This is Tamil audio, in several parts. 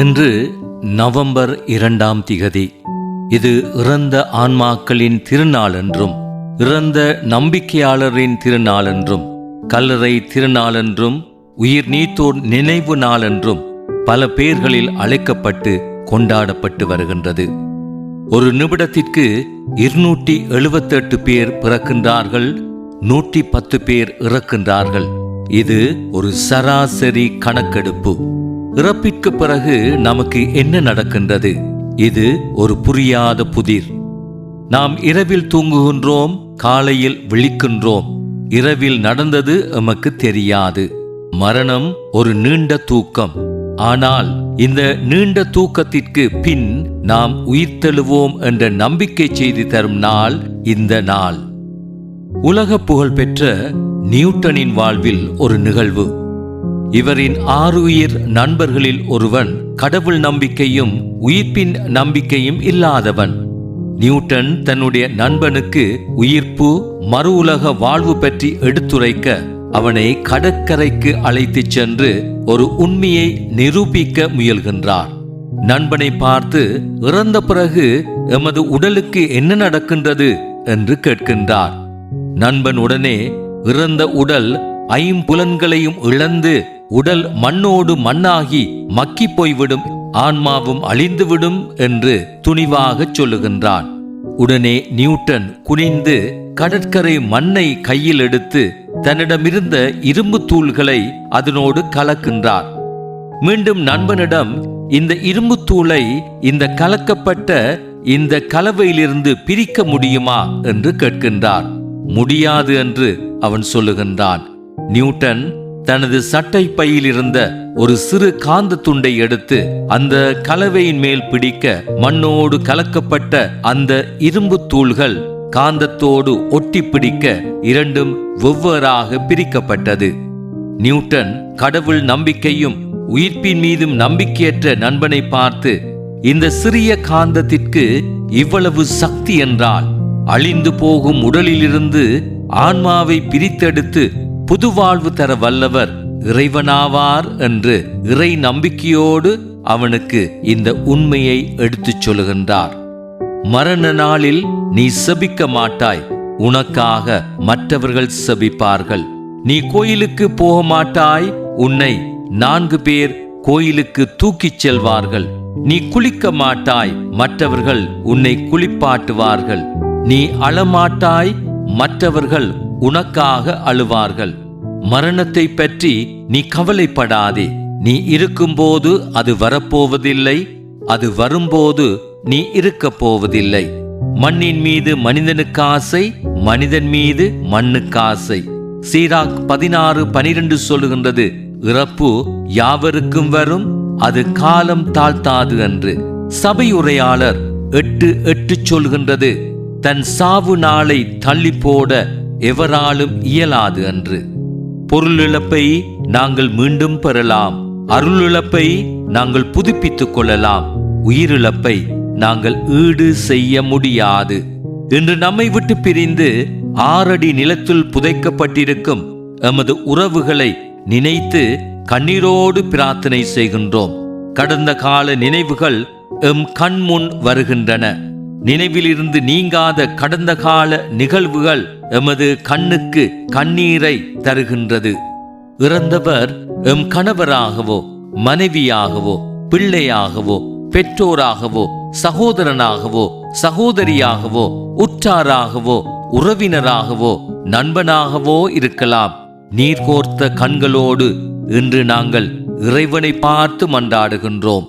இன்று நவம்பர் இரண்டாம் திகதி. இது இறந்த ஆன்மாக்களின் திருநாள் என்றும் இறந்த நம்பிக்கையாளரின் திருநாள் என்றும் கல்லறை திருநாள் என்றும் உயிர் நீத்தோர் நினைவு நாள் என்றும் பல பெயர்களில் அழைக்கப்பட்டு கொண்டாடப்பட்டு வருகின்றது. ஒரு நிமிடத்திற்கு இருநூற்றி எழுபத்தெட்டு பேர் பிறக்கின்றார்கள் நூற்றி பத்து பேர் இறக்கின்றார்கள். இது ஒரு சராசரி கணக்கெடுப்பு. இறப்பிற்கு பிறகு நமக்கு என்ன நடக்கின்றது? இது ஒரு புரியாத புதிர். நாம் இரவில் தூங்குகின்றோம் காலையில் விழிக்கின்றோம். இரவில் நடந்தது எமக்கு தெரியாது. மரணம் ஒரு நீண்ட தூக்கம். ஆனால் இந்த நீண்ட தூக்கத்திற்கு பின் நாம் உயிர்த்தெழுவோம் என்ற நம்பிக்கை செய்தி தரும் நாள் இந்த நாள். உலக புகழ்பெற்ற நியூட்டனின் வாழ்வில் ஒரு நிகழ்வு. இவரின் ஆறுயிர் நண்பர்களில் ஒருவன் கடவுள் நம்பிக்கையும் உயிர்ப்பின் நம்பிக்கையும் இல்லாதவன். நியூட்டன் தன்னுடைய நண்பனுக்கு உயிர்ப்பு மறு உலக வாழ்வு பற்றி எடுத்துரைக்க அவனை கடற்கரைக்கு அழைத்துச் சென்று ஒரு உண்மையை நிரூபிக்க முயல்கின்றார். நண்பனை பார்த்து இறந்த பிறகு எமது உடலுக்கு என்ன நடக்கின்றது? என்று கேட்கின்றார். நண்பன் உடனே இறந்த உடல் ஐம்புலன்களையும் இழந்து உடல் மண்ணோடு மண்ணாகி மக்கி போய்விடும் ஆன்மாவும் அழிந்துவிடும் என்று துணிவாகச் சொல்லுகின்றான். உடனே நியூட்டன் குனிந்து கடற்கரை மண்ணை கையில் எடுத்து தன்னிடமிருந்த இரும்பு தூள்களை அதனோடு கலக்கின்றார். மீண்டும் நண்பனிடம் இந்த இரும்பு தூளை இந்த கலக்கப்பட்ட இந்த கலவையிலிருந்து பிரிக்க முடியுமா? என்று கேட்கின்றார். முடியாது என்று அவன் சொல்லுகின்றான். நியூட்டன் தனது சட்டை பையில் இருந்த ஒரு சிறு காந்த துண்டை எடுத்து அந்த கலவையின் மேல் பிடிக்க மண்ணோடு கலக்கப்பட்ட அந்த இரும்பு தூள்கள் காந்தத்தோடு ஒட்டி பிடிக்க இரண்டும் வெவ்வேறாக பிரிக்கப்பட்டது. நியூட்டன் கடவுள் நம்பிக்கையும் உயிர்ப்பின் மீதும் நம்பிக்கையற்ற நண்பனை பார்த்து இந்த சிறிய காந்தத்திற்கு இவ்வளவு சக்தி என்றால் அழிந்து போகும் உடலிலிருந்து ஆன்மாவை பிரித்தெடுத்து புது வாழ்வு தர வல்லவர் இறைவனாவார் என்று இறை நம்பிக்கையோடு அவனுக்கு இந்த உண்மையை எடுத்துச் சொல்லுகின்றார். மரண நாளில் நீ செபிக்க மாட்டாய் உனக்காக மற்றவர்கள் செபிப்பார்கள். நீ கோயிலுக்கு போக மாட்டாய் உன்னை நான்கு பேர் கோயிலுக்கு தூக்கிச் செல்வார்கள். நீ குளிக்க மாட்டாய் மற்றவர்கள் உன்னை குளிப்பாட்டுவார்கள். நீ அழமாட்டாய் மற்றவர்கள் உனக்காக அழுவார்கள். மரணத்தை பற்றி நீ கவலைப்படாதே. நீ இருக்கும்போது அது வரப்போவதில்லை. அது வரும்போது நீ இருக்கப் போவதில்லை மண்ணின் மீது மனிதனுக்கு ஆசை மனிதன் மீது மண்ணுக்கு ஆசை. சீராக் பதினாறு பனிரெண்டு சொல்லுகின்றது இறப்பு யாவருக்கும் வரும் அது காலம் தாழ்த்தாது என்று. சபை உரையாளர் எட்டு எட்டு சொல்கின்றது தன் சாவு நாளை தள்ளி போட எவராலும் இயலாது அன்று. பொருளிழப்பை நாங்கள் மீண்டும் பெறலாம். அருளிழப்பை நாங்கள் புதுப்பித்துக் கொள்ளலாம். உயிரிழப்பை நாங்கள் ஈடு செய்ய முடியாது. இன்று நம்மை விட்டு பிரிந்து ஆறடி நிலத்தில் புதைக்கப்பட்டிருக்கும் எமது உறவுகளை நினைத்து கண்ணீரோடு பிரார்த்தனை செய்கின்றோம். கடந்த கால நினைவுகள் எம் கண்முன் வருகின்றன. நினைவிலிருந்து நீங்காத கடந்த கால நிகழ்வுகள் எமது கண்ணுக்கு கண்ணீரை தருகின்றது. இறந்தவர் எம் கணவராகவோ மனைவியாகவோ பிள்ளையாகவோ பெற்றோராகவோ சகோதரனாகவோ சகோதரியாகவோ உற்றாராகவோ உறவினராகவோ நண்பனாகவோ இருக்கலாம். நீர்கோர்த்த கண்களோடு இன்று நாங்கள் இறைவனை பார்த்து மன்றாடுகின்றோம்.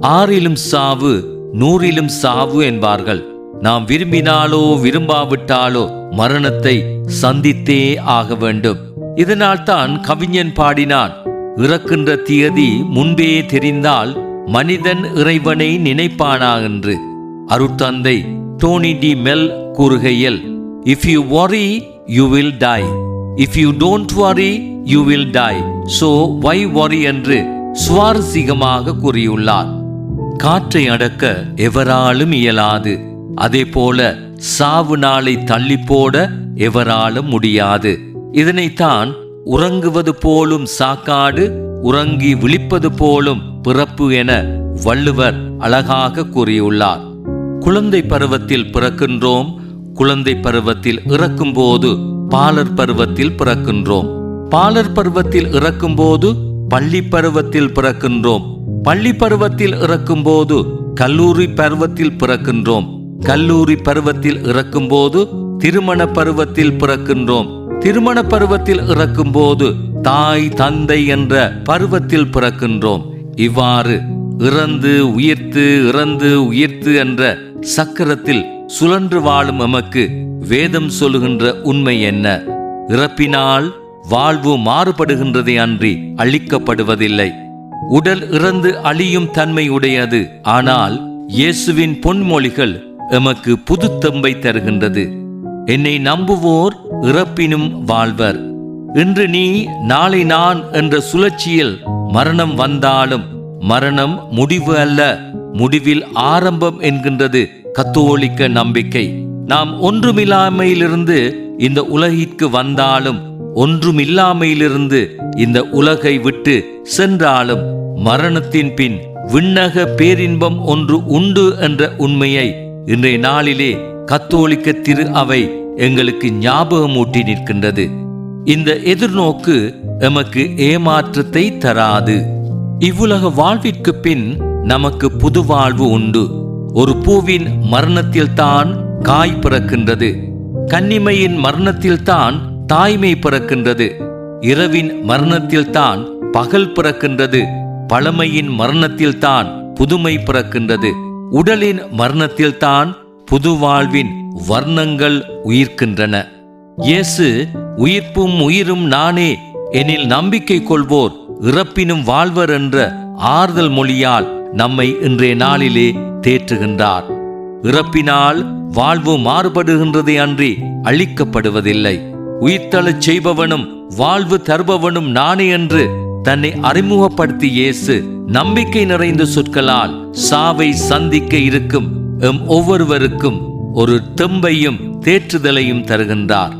ஆறிலும் சாவு நூறிலும் சாவு என்பார்கள். நாம் விரும்பினாலோ விரும்பாவிட்டாலோ மரணத்தை சந்தித்தே ஆக வேண்டும். இதனால் தான் கவிஞன் பாடினான் இறக்கின்ற தியதி முன்பே தெரிந்தால் மனிதன் இறைவனை நினைப்பானா என்று அருட்தந்தை டோனி டி மெல் கூறுகையில் if you worry you will die if you don't worry you will die so why worry என்று சுவாரஸ்யமாக கூறியுள்ளார். காற்றை அடக்க எவராலும் இயலாது. அதே போல சாவு நாளை தள்ளி போட எவராலும் முடியாது. இதனைத்தான் உறங்குவது போலும் சாக்காடு உறங்கி விழிப்பது போலும் பிறப்பு என வள்ளுவர் அழகாக கூறியுள்ளார். குழந்தை பருவத்தில் பிறக்கின்றோம் குழந்தை பருவத்தில் இறக்கும்போது பாலர் பருவத்தில் பிறக்கின்றோம். பாலர் பருவத்தில் இறக்கும்போது பள்ளி பருவத்தில் பிறக்கின்றோம். பள்ளி பருவத்தில் இறக்கும்போது கல்லூரி பருவத்தில் பிறக்கின்றோம். கல்லூரி பருவத்தில் இறக்கும்போது திருமண பருவத்தில் பிறக்கின்றோம். திருமண பருவத்தில் இறக்கும்போது தாய் தந்தை என்ற பருவத்தில் பிறக்கின்றோம். இவ்வாறு இறந்து உயிர்த்து இறந்து உயிர்த்து என்ற சக்கரத்தில் சுழன்று வாழும் எமக்கு வேதம் சொல்லுகின்ற உண்மை என்ன? இறப்பினால் வாழ்வு மாறுபடுகின்றதை அன்றி அழிக்கப்படுவதில்லை. உடல் இறந்து அழியும் தன்மை உடையது. ஆனால் இயேசுவின் பொன்மொழிகள் எமக்கு புதுத்தெம்பை தருகின்றது. என்னை நம்புவோர் இறப்பினும் வாழ்வர். இன்று நீ நாளை நான் என்ற சுழற்சியில் மரணம் வந்தாலும் மரணம் முடிவு அல்ல முடிவில் ஆரம்பம் என்கின்றது கத்தோலிக்க நம்பிக்கை. நாம் ஒன்றுமில்லாமையிலிருந்து இந்த உலகிற்கு வந்தாலும் ஒன்றுமில்லாமையிலிருந்து இந்த உலகை விட்டு சென்றாலும் மரணத்தின் பின் விண்ணக பேரின்பம் ஒன்று உண்டு என்ற உண்மையை இன்றைய நாளிலே கத்தோலிக்க திரு அவை எங்களுக்கு ஞாபகமூட்டி நிற்கின்றது. இந்த எதிர்நோக்கு எமக்கு ஏமாற்றத்தை தராது. இவ்வுலக வாழ்விற்கு பின் நமக்கு புது வாழ்வு உண்டு. ஒரு பூவின் மரணத்தில்தான் காய் பிறக்கின்றது. கன்னிமையின் மரணத்தில்தான் தாய்மை பிறக்கின்றது. இரவின் மரணத்தில்தான் பகல் பிறக்கின்றது. பழமையின் மரணத்தில்தான் புதுமை பிறக்கின்றது. உடலின் மரணத்தில்தான் புது வாழ்வின் வர்ணங்கள் உயிர்க்கின்றன. இயேசு உயிர்ப்பும் உயிரும் நானே எனில் நம்பிக்கை கொள்வோர் இறப்பினும் வாழ்வர் என்ற ஆறுதல் மொழியால் நம்மை இன்றைய நாளிலே தேற்றுகின்றார். இறப்பினால் வாழ்வு மாறுபடுகின்றதே அன்றி அழிக்கப்படுவதில்லை. உயிர்த்தளச் செய்பவனும் வாழ்வு தருபவனும் நானே என்று தன்னை அறிமுகப்படுத்தி இயேசு நம்பிக்கை நிறைந்த சொற்களால் சாவை சந்திக்க இருக்கும் எம் ஒவ்வொருவருக்கும் ஒரு தெம்பையும் தேற்றுதலையும் தருகின்றார்.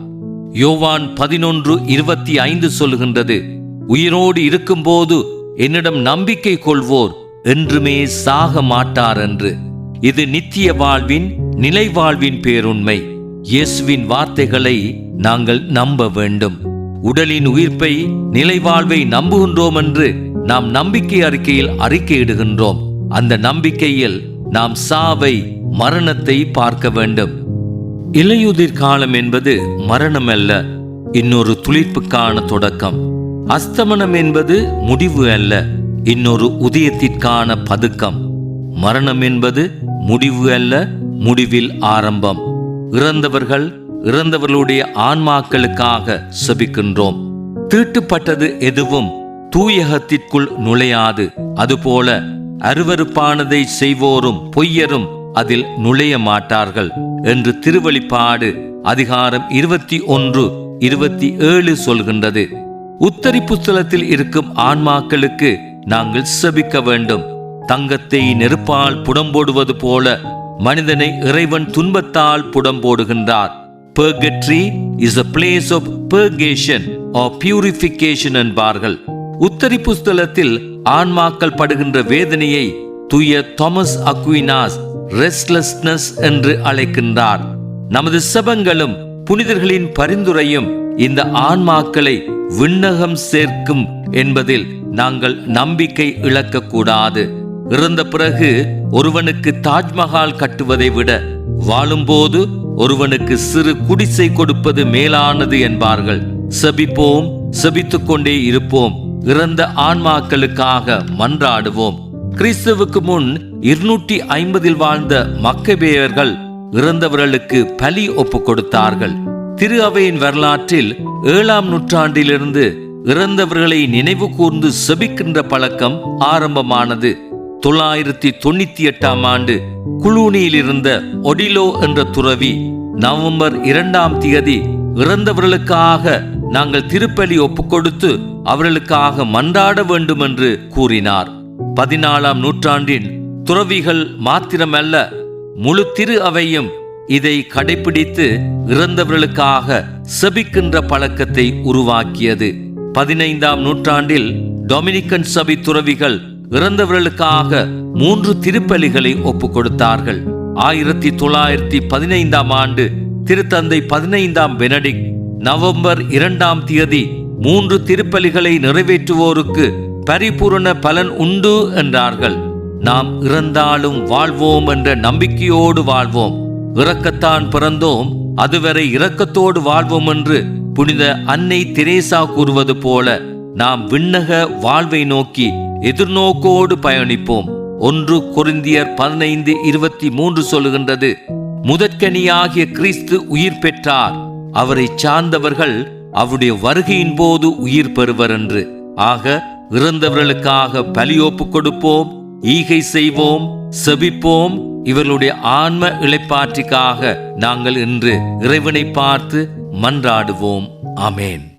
யோவான் பதினொன்று இருபத்தி ஐந்து சொல்லுகின்றது உயிரோடு இருக்கும்போது என்னிடம் நம்பிக்கை கொள்வோர் என்றுமே சாக மாட்டார் என்று. இது நித்திய வாழ்வின் நிலை வாழ்வின் பேருண்மை. இயேசுவின் வார்த்தைகளை நாங்கள் நம்ப வேண்டும். உடலின் உயிர்ப்பை நிலை வாழ்வை நம்புகின்றோம் என்று நாம் நம்பிக்கை அறிக்கையில் அறிக்கையிடுகின்றோம். அந்த நம்பிக்கையில் நாம் சாவை மரணத்தை பார்க்க வேண்டும். இலையுதிர் காலம் என்பது மரணம் அல்ல இன்னொரு துளிர்ப்புக்கான தொடக்கம். அஸ்தமனம் என்பது முடிவு அல்ல இன்னொரு உதயத்திற்கான பதுக்கம். மரணம் என்பது முடிவு அல்ல முடிவில் ஆரம்பம். இறந்தவர்கள் இறந்தவர்களுடைய ஆன்மாக்களுக்காக செபிக்கின்றோம். தீட்டுப்பட்டது எதுவும் தூயகத்திற்குள் நுழையாது. அதுபோல அருவருப்பானதை செய்வோரும் பொய்யரும் அதில் நுழைய மாட்டார்கள் என்று திருவழிப்பாடு அதிகாரம் இருபத்தி ஒன்று இருபத்தி ஏழு சொல்கின்றது. உத்தரி புஸ்தலத்தில் இருக்கும் ஆன்மாக்களுக்கு நாங்கள் செபிக்க வேண்டும். தங்கத்தை நெருப்பால் புடம்போடுவது போல மனிதனை இறைவன் துன்பத்தால் புடம்போடுகின்றார். Purgatory is a place of purgation or purification என்பார்கள். உத்தரி புஸ்தலத்தில் ஆன்மாக்கள் படுகின்ற வேதனையை தூய தாமஸ் அக்வினாஸ் ரெஸ்ட்லெஸ்னஸ் என்று அழைக்கின்றார். நமது செபங்களும் புனிதர்களின் பரிந்துரையும் இந்த ஆன்மாக்களை விண்ணகம் சேர்க்கும் என்பதில் நாங்கள் நம்பிக்கை இழக்கக்கூடாது. இறந்த பிறகு ஒருவனுக்கு தாஜ்மஹால் கட்டுவதை விட வாழும்போது ஒருவனுக்கு சிறு குடிசை கொடுப்பது மேலானது என்பார்கள். செபிப்போம் செபித்துக் கொண்டே இருப்போம். இறந்த ஆன்மாக்களுக்காக மன்றாடுவோம். கிறிஸ்துவுக்கு முன் இருநூற்றி ஐம்பதில் வாழ்ந்த மக்கபேயர்கள் இறந்தவர்களுக்கு பலி ஒப்பு கொடுத்தார்கள். திரு அவையின் வரலாற்றில் ஏழாம் நூற்றாண்டிலிருந்து இறந்தவர்களை நினைவு கூர்ந்து செபிக்கின்ற பழக்கம் ஆரம்பமானது. தொள்ளாயிரத்தி தொண்ணூத்தி எட்டாம் ஆண்டு குளூனியில் இருந்த ஒடிலோ என்ற துறவி நவம்பர் இரண்டாம் தேதி இறந்தவர்களுக்காக நாங்கள் திருப்பலி ஒப்புக்கொடுத்து அவர்களுக்காக மன்றாட வேண்டும் என்று கூறினார். பதினாலாம் நூற்றாண்டின் துறவிகள் மாத்திரமல்ல முழு திரு அவையும் இதை கடைபிடித்து இறந்தவர்களுக்காக செபிக்கின்ற பழக்கத்தை உருவாக்கியது. பதினைந்தாம் நூற்றாண்டில் டொமினிக்கன் சபை துறவிகள் இறந்தவர்களுக்காக மூன்று திருப்பலிகளை ஒப்புக் கொடுத்தார்கள் ஆயிரத்தி தொள்ளாயிரத்தி பதினைந்தாம் ஆண்டு திருத்தந்தை பதினைந்தாம் பெனடிக் நவம்பர் இரண்டாம் தேதி மூன்று திருப்பலிகளை நிறைவேற்றுவோருக்கு பரிபூரண பலன் உண்டு என்றார்கள். நாம் இறந்தாலும் வாழ்வோம் என்ற நம்பிக்கையோடு வாழ்வோம். இறக்கத்தான் பிறந்தோம் அதுவரை இரக்கத்தோடு வாழ்வோம் என்று புனித அன்னை தெரேசா கூறுவது போல நாம் விண்ணக வாழ்வை நோக்கி எதிர்நோக்கோடு பயணிப்போம். ஒன்று கொரிந்தியர் பதினைந்து இருபத்தி மூன்று சொல்லுகின்றது முதற்கனியாகிய கிறிஸ்து உயிர் பெற்றார். அவரை சார்ந்தவர்கள் அவருடைய வருகையின் போது உயிர் பெறுவர் என்று ஆக இறந்தவர்களுக்காக பலியோப்பு கொடுப்போம் ஈகை செய்வோம் செபிப்போம். இவர்களுடைய ஆன்ம இழைப்பாற்றிக்காக நாங்கள் இன்று இறைவனை பார்த்து மன்றாடுவோம். அமேன்